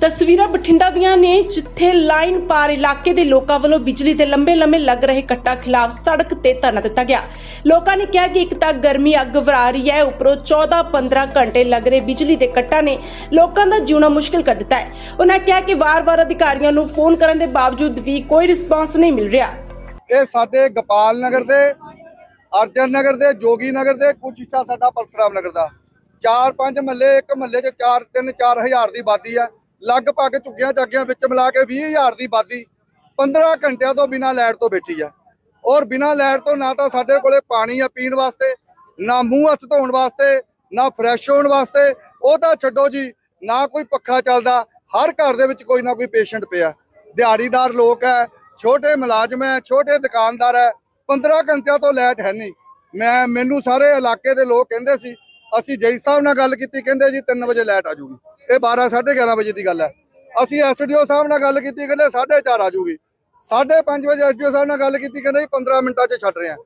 ਤਸਵੀਰਾਂ ਬਠਿੰਡਾ ਦੀਆਂ ਨੇ, ਜਿੱਥੇ ਲਾਈਨ ਪਾਰ ਇਲਾਕੇ ਦੇ ਲੋਕਾਂ ਵੱਲੋਂ ਬਿਜਲੀ ਦੇ ਲੰਬੇ-ਲੰਬੇ ਲੱਗ ਰਹੇ ਕੱਟਾਂ ਖਿਲਾਫ ਸੜਕ ਤੇ ਧਰਨਾ ਦਿੱਤਾ ਗਿਆ। ਲੋਕਾਂ ਨੇ ਕਿਹਾ ਕਿ ਇੱਕ ਤਾਂ ਗਰਮੀ ਅੱਗ ਵਰਾ ਰਹੀ ਹੈ, ਉੱਪਰੋਂ 14-15 ਘੰਟੇ ਲੱਗ ਰਹੇ ਬਿਜਲੀ ਦੇ ਕੱਟਾਂ ਨੇ ਲੋਕਾਂ ਦਾ ਜਿਉਣਾ ਮੁਸ਼ਕਿਲ ਕਰ ਦਿੱਤਾ ਹੈ। ਉਹਨਾਂ ਕਿਹਾ ਕਿ ਵਾਰ-ਵਾਰ ਅਧਿਕਾਰੀਆਂ ਨੂੰ ਫੋਨ ਕਰਨ ਦੇ ਬਾਵਜੂਦ ਵੀ ਕੋਈ ਰਿਸਪਾਂਸ ਨਹੀਂ ਮਿਲ ਰਿਹਾ। ਇਹ ਸਾਡੇ ਗੋਪਾਲ ਨਗਰ ਦੇ, ਅਰਜਨ ਨਗਰ ਦੇ, ਜੋਗੀ ਨਗਰ ਦੇ ਕੁਝ ਹਿੱਸਾ ਸਾਡਾ ਪਰਸਰਾਮ ਨਗਰ ਦਾ। ਚਾਰ ਪੰਜ ਮਹੱਲੇ, ਇੱਕ ਮਹੱਲੇ 'ਚ 4 3 4000 ਦੀ ਆਬਾਦੀ ਆ। ਲਗਭਗ ਝੁੱਗੀਆਂ ਝਾਗੀਆਂ ਵਿੱਚ ਮਿਲਾ ਕੇ 20000 ਦੀ ਆਬਾਦੀ 15 ਘੰਟਿਆਂ ਤੋਂ ਬਿਨਾਂ ਲਾਈਟ ਤੋਂ ਬੈਠੀ ਆ ਔਰ ਬਿਨਾਂ ਲਾਈਟ ਤੋਂ ਨਾ ਤਾਂ ਸਾਡੇ ਕੋਲੇ ਪਾਣੀ ਆ ਪੀਣ ਵਾਸਤੇ, ਨਾ ਮੂੰਹ ਹੱਥ ਧੋਣ ਵਾਸਤੇ, ਨਾ ਫਰੈਸ਼ ਹੋਣ ਵਾਸਤੇ। ਉਹ ਤਾਂ ਛੱਡੋ ਜੀ, ਨਾ ਕੋਈ ਪੱਖਾ ਚੱਲਦਾ, ਹਰ ਘਰ ਦੇ ਵਿੱਚ ਕੋਈ ਨਾ ਕੋਈ ਪੇਸ਼ੈਂਟ ਪਿਆ। ਦਿਹਾੜੀਦਾਰ ਲੋਕ ਹੈ, ਛੋਟੇ ਮੁਲਾਜ਼ਮ ਹੈ, ਛੋਟੇ ਦੁਕਾਨਦਾਰ ਹੈ 15 ਘੰਟਿਆਂ ਤੋਂ ਲਾਈਟ ਹੈ ਨਹੀਂ। ਮੈਂ, ਮੈਨੂੰ ਸਾਰੇ ਇਲਾਕੇ ਦੇ ਲੋਕ ਕਹਿੰਦੇ ਸੀ, ਅਸੀਂ ਜੈ ਸਾਹਿਬ ਨਾਲ ਗੱਲ ਕੀਤੀ, ਕਹਿੰਦੇ ਜੀ 3 ਵਜੇ ਲਾਈਟ ਆ ਜੂਗੀ। ਇਹ 12 11:30 ਵਜੇ ਦੀ ਗੱਲ ਹੈ। ਅਸੀਂ ਐਸਡੀਓ ਸਾਹਿਬ ਨਾਲ ਗੱਲ ਕੀਤੀ, ਕਹਿੰਦੇ 4:30 ਆ ਜੂਗੀ 5:30 ਵਜੇ ਐਸਡੀਓ ਸਾਹਿਬ ਨਾਲ ਗੱਲ ਕੀਤੀ, ਕਹਿੰਦੇ ਜੀ 15 ਮਿੰਟਾਂ 'ਚ ਛੱਡ ਰਹੇ ਆ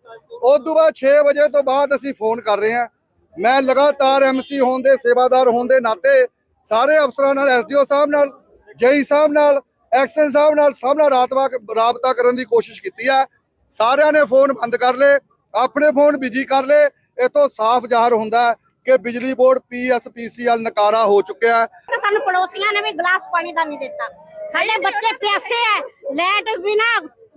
ਉਸ ਤੋਂ ਬਾਅਦ 6 ਵਜੇ ਤੋਂ ਬਾਅਦ ਅਸੀਂ ਫੋਨ ਕਰ ਰਹੇ ਹਾਂ। ਮੈਂ ਲਗਾਤਾਰ ਐਮਸੀ ਹੋਣ ਦੇ ਸੇਵਾਦਾਰ ਹੋਣ ਦੇ ਨਾਤੇ ਸਾਰੇ ਅਫਸਰਾਂ ਨਾਲ ਐਸਡੀਓ ਸਾਹਿਬ ਨਾਲ, ਜੇਈ ਸਾਹਿਬ ਨਾਲ ਐਕਸ਼ਨ ਸਾਹਿਬ ਨਾਲ, ਸਭ ਨਾਲ ਰਾਤਵਾ ਰਾਬਤਾ ਕਰਨ ਦੀ ਕੋਸ਼ਿਸ਼ ਕੀਤੀ ਹੈ। ਸਾਰਿਆਂ ਨੇ ਫੋਨ ਬੰਦ ਕਰ ਲਏ, ਆਪਣੇ ਫੋਨ ਬਿਜ਼ੀ ਕਰ ਲਏ, ਇਹ ਤੋਂ ਸਾਫ਼ ਜ਼ਾਹਰ ਹੁੰਦਾ ਕਿ ਬਿਜਲੀ ਬੋਰਡ ਪੀਐਸਪੀਸੀਐਲ ਨਕਾਰਾ ਹੋ ਚੁੱਕਿਆ ਹੈ। ਤੇ ਸਾਨੂੰ ਪੜੋਸੀਆਂ ਨੇ ਵੀ ਗਲਾਸ ਪਾਣੀ ਦਾ ਨਹੀਂ ਦਿੱਤਾ। ਸਾਡੇ ਬੱਚੇ ਪਿਆਸੇ ਐ ਲੈਟ ਬਿਨਾ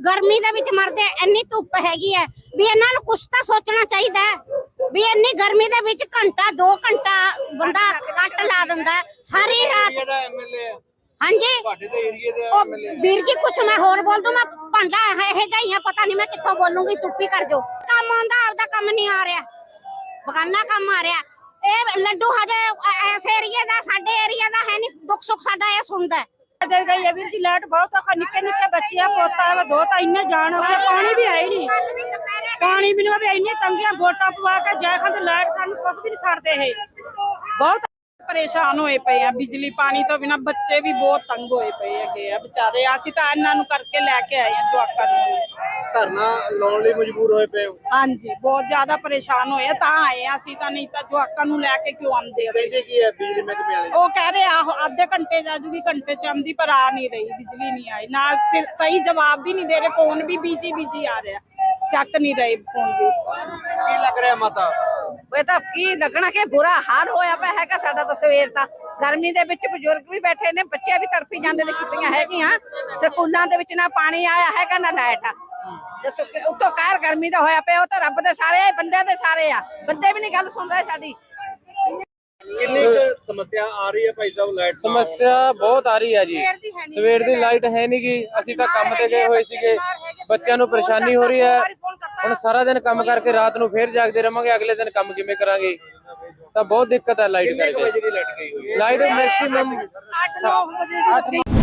ਗਰਮੀ ਦੇ ਵਿੱਚ ਮਰਦੇ ਐ। ਇੰਨੀ ਧੁੱਪ ਹੈਗੀ ਐ। ਵੀ ਇਹਨਾਂ ਨੂੰ ਕੁਛ ਤਾਂ ਸੋਚਣਾ ਚਾਹੀਦਾ ਹੈ ਵੀ ਇੰਨੀ ਗਰਮੀ ਦੇ ਵਿੱਚ ਘੰਟਾ 2 ਘੰਟਾ ਬੰਦਾ ਕੱਟ ਲਾ ਦਿੰਦਾ। ਸਾਰੀ ਰਾਤ ਐਮਐਲਏ ਹਾਂਜੀ। ਤੁਹਾਡੇ ਏਰੀਏ ਦੇ ਵੀਰ ਜੀ ਕੁਛ ਮੈਂ ਹੋਰ ਬੋਲ ਦੂੰ ਮੈਂ ਭਾਂਡਾ ਇਹ ਜਾਈਆਂ ਪਤਾ ਨਹੀਂ ਮੈਂ ਕਿੱਥੋਂ ਬੋਲੂੰਗੀ ਚੁੱਪੀ ਕਰ ਜੋ ਕੰਮ ਆਉਂਦਾ ਆਪਦਾ ਕੰਮ ਨਹੀਂ ਆ ਰਿਹਾ। ਬਗਾਨਾ ਕੰਮ ਆ ਰਿਹਾ। ਇਹ ਲੱਡੂ ਹਜੇ ਐਸ ਏਰੀਏ ਦਾ ਸਾਡੇ ਏਰੀਆ ਦਾ ਹੈ ਨਹੀਂ ਦੁੱਖ ਸੁੱਖ ਸਾਡਾ ਇਹ ਸੁਣਦਾ ਹੈ। ਦੇ ਗਈ ਵੀਰ ਜੀ ਲਾਈਟ ਬਹੁਤ ਔਖਾ ਨਿੱਕੇ ਨਿੱਕੇ ਬੱਚੇ ਆ ਪੋਤਾ ਹੈ ਦੋ ਤਾਂ ਇੰਨੇ ਜਾਣ ਹੋ ਗਏ ਪਾਣੀ ਵੀ ਹੀ ਨਹੀਂ ਪਾਣੀ ਵੀ ਇੰਨੀ ਤੰਗੀਆਂ ਵੋਟਾਂ ਪਵਾ ਕੇ ਜੈ ਖਾਂ ਤੇ ਲਾਈਟ ਸਾਨੂੰ ਕੁਝ ਵੀ ਨਹੀਂ ਛੱਡਦੇ ਇਹ। ਬਹੁਤ ਪਰੇਸ਼ਾਨ ਹੋਏ ਪਏ ਆ ਬਿਜਲੀ ਪਾਣੀ ਤੋਂ ਬਿਨਾ ਬੱਚੇ ਵੀ ਬਹੁਤ ਤੰਗ ਹੋਏ ਪਏ ਹੈਗੇ ਆ ਵਿਚਾਰੇ। ਅਸੀਂ ਤਾਂ ਇਹਨਾਂ ਨੂੰ ਕਰਕੇ ਲੈ ਕੇ ਆਏ ਆ ਜਵਾਕਾਂ ਨੂੰ। ਧਰਨਾ ਲਾਉਣ ਲਈ ਮਜਬੂਰ ਹੋਏ ਪਏ ਹੋ? ਹਾਂਜੀ ਬਹੁਤ ਜ਼ਿਆਦਾ ਪਰੇਸ਼ਾਨ ਹੋਏ ਆ ਤਾਂ ਆਏ ਆ ਅਸੀਂ ਤਾਂ ਨਹੀਂ ਤਾਂ ਜਵਾਕਾਂ ਨੂੰ ਲੈ ਕੇ ਕਿਉਂ ਆਉਂਦੇ ਅਸੀਂ? ਕਹਿੰਦੇ ਕੀ ਹੈ ਬਿਜਲੀ ਮਹਿਕਮੇ ਵਾਲੇ? ਉਹ ਕਹਿ ਰਹੇ ਆ ਅੱਧੇ ਘੰਟੇ ਚ ਆ ਜੂਗੀ ਘੰਟੇ ਚ ਆਂਦੀ ਪਰ ਆ ਨਹੀਂ ਰਹੀ ਬਿਜਲੀ ਨਹੀਂ ਆਈ। ਨਾ ਸ- ਸਹੀ ਜਵਾਬ ਵੀ ਨਹੀਂ ਦੇ ਰਹੇ ਫੋਨ ਵੀ ਬੀਜੀ ਬੀਜੀ ਆ ਰਿਹਾ। ਚੱਕ ਨਹੀਂ ਰਹੇ ਫੋਨ ਵੀ। ਕੀ ਲੱਗ ਰਿਹਾ ਮਾਤਾ? ਇਹ ਤਾਂ ਕੀ ਲੱਗਣਾ ਕਿ ਬੁਰਾ ਹਾਲ ਹੋਇਆ ਪਿਆ ਹੈਗਾ ਸਾਡਾ ਤਾਂ ਸਵੇਰ ਦਾ। ਗਰਮੀ ਦੇ ਵਿੱਚ ਬਜ਼ੁਰਗ ਵੀ ਬੈਠੇ ਨੇ ਬੱਚੇ ਵੀ ਤੜਫੀ ਜਾਂਦੇ ਨੇ ਛੁੱਟੀਆਂ ਹੈਗੀਆਂ। ਸਕੂਲਾਂ ਦੇ ਵਿੱਚ ਨਾ ਪਾਣੀ ਆਇਆ ਹੈਗਾ ਨਾ ਲਾਈਟ ਆ। ਦੱਸੋ ਕਿ ਉੱਤੋਂ ਕਹਿਰ ਗਰਮੀ ਦਾ ਹੋਇਆ ਪਿਆ ਉਹ ਤਾਂ ਰੱਬ ਦੇ ਸਾਰੇ ਬੰਦਿਆਂ ਦੇ ਸਾਰੇ ਆ। ਬੰਦੇ ਵੀ ਨਹੀਂ ਗੱਲ ਸੁਣ ਰਹੇ ਸਾਡੀ। ਕਿੰਨੀ ਕੁ ਸਮੱਸਿਆ ਆ ਰਹੀ ਹੈ ਭਾਈ ਸਾਹਿਬ ਲਾਈਟ ਸਮੱਸਿਆ ਬਹੁਤ ਆ ਰਹੀ ਹੈ ਜੀ। ਸਵੇਰ ਦੀ ਲਾਈਟ ਹੈ ਨਹੀਂ ਗੀ। ਅਸੀਂ ਤਾਂ ਕੰਮ ਤੇ ਗਏ ਹੋਏ ਸੀਗੇ। ਬੱਚਿਆਂ ਨੂੰ ਪਰੇਸ਼ਾਨੀ ਹੋ ਰਹੀ ਹੈ। ਹੁਣ ਸਾਰਾ ਦਿਨ ਕੰਮ ਕਰਕੇ ਰਾਤ ਨੂੰ ਫੇਰ ਜਾਗਦੇ ਰਵਾਂਗੇ ਅਗਲੇ ਦਿਨ ਕੰਮ ਕਿਵੇਂ ਕਰਾਂਗੇ? ਤਾਂ ਬਹੁਤ ਦਿੱਕਤ ਹੈ ਲਾਈਟ ਕਰਕੇ। ਵਜੇ ਦੀ light maximum 8 9